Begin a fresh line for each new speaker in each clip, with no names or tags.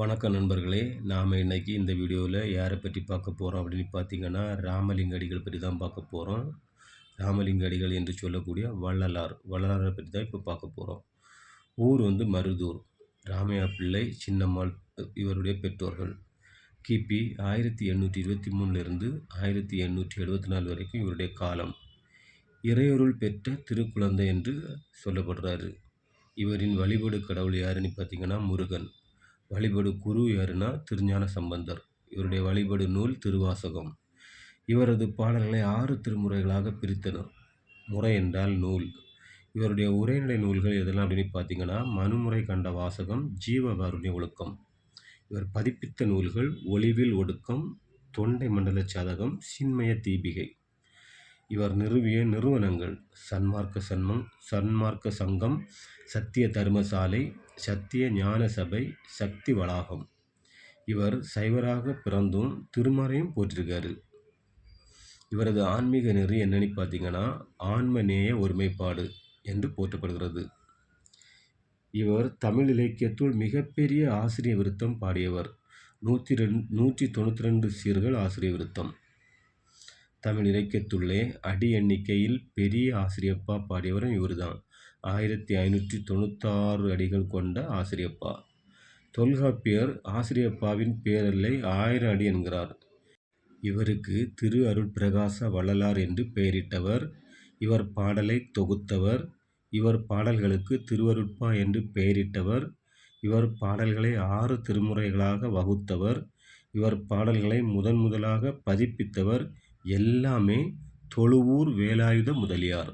வணக்கம் நண்பர்களே. நாம் இன்னைக்கு இந்த வீடியோவில் யாரை பற்றி பார்க்க போகிறோம் அப்படின்னு பார்த்தீங்கன்னா ராமலிங்க அடிகள் பற்றி தான் பார்க்க போகிறோம் ராமலிங்க அடிகள் என்று சொல்லக்கூடிய வள்ளலார். வள்ளலாரை பற்றி தான் இப்போ பார்க்க போகிறோம் ஊர் வந்து மருதூர். ராமையா பிள்ளை சின்னம்மாள் இவருடைய பெற்றோர்கள். கிபி ஆயிரத்தி எண்ணூற்றி இருபத்தி மூணுலேருந்து ஆயிரத்தி எண்ணூற்றி எழுபத்தி நாலு வரைக்கும் இவருடைய காலம். இறையொருள் பெற்ற திருக்குழந்தை என்று சொல்லப்படுறாரு. இவரின் வழிபாடு கடவுள் யாருன்னு பார்த்தீங்கன்னா முருகன். வழிபடு குரு யாருன்னா திருஞான சம்பந்தர். இவருடைய வழிபடு நூல் திருவாசகம். இவரது பாடல்களை ஆறு திருமுறைகளாக பிரித்தனர் முறை என்றால் நூல். இவருடைய உரைநடை நூல்கள் எதெல்லாம் அப்படின்னு பார்த்தீங்கன்னா மனுமுறை கண்ட வாசகம் ஜீவகாருண்ய ஒழுக்கம். இவர் பதிப்பித்த நூல்கள் ஒளிவில் ஒடுக்கம் தொண்டை மண்டல சாதகம் சின்மய தீபிகை. இவர் நிறுவிய நிறுவனங்கள் சன்மார்க்க சன்மம் சன்மார்க்க சங்கம் சத்திய தர்மசாலை சத்திய ஞான சபை சக்தி வளாகம். இவர் சைவராக பிறந்தும் திருமறையும் போற்றிருக்காரு. இவரது ஆன்மீக நெறி என்னன்னு பார்த்தீங்கன்னா ஆன்மநேய ஒருமைப்பாடு என்று போற்றப்படுகிறது. இவர் தமிழ் இலக்கியத்துள் மிகப்பெரிய ஆசிரிய விருத்தம் பாடியவர். நூற்றி ரெண் நூற்றி தொண்ணூற்றி ரெண்டு சீர்கள் ஆசிரிய விருத்தம். தமிழ் இலக்கியத்துள்ளே அடி எண்ணிக்கையில் பெரிய ஆசிரியப்பா பாடியவரும் இவர் தான் ஆயிரத்தி ஐநூற்றி தொண்ணூத்தாறு அடிகள் கொண்ட ஆசிரியப்பா. தொல்காப்பியர் ஆசிரியப்பாவின் பேரல்லை ஆயிரம் அடி என்கிறார். இவருக்கு திரு அருட்பிரகாச வள்ளலார் என்று பெயரிட்டவர். இவர் பாடலை தொகுத்தவர். இவர் பாடல்களுக்கு திருவருட்பா என்று பெயரிட்டவர். இவர் பாடல்களை ஆறு திருமுறைகளாக வகுத்தவர். இவர் பாடல்களை முதன் முதலாக பதிப்பித்தவர். எல்லாமே தொழுவூர் வேலாயுத முதலியார்.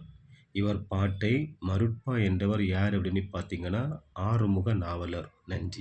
இவர் பாட்டை மருட்பா என்றவர் யார் அப்படின்னு பார்த்தீங்கன்னா ஆறுமுக நாவலர். நன்றி.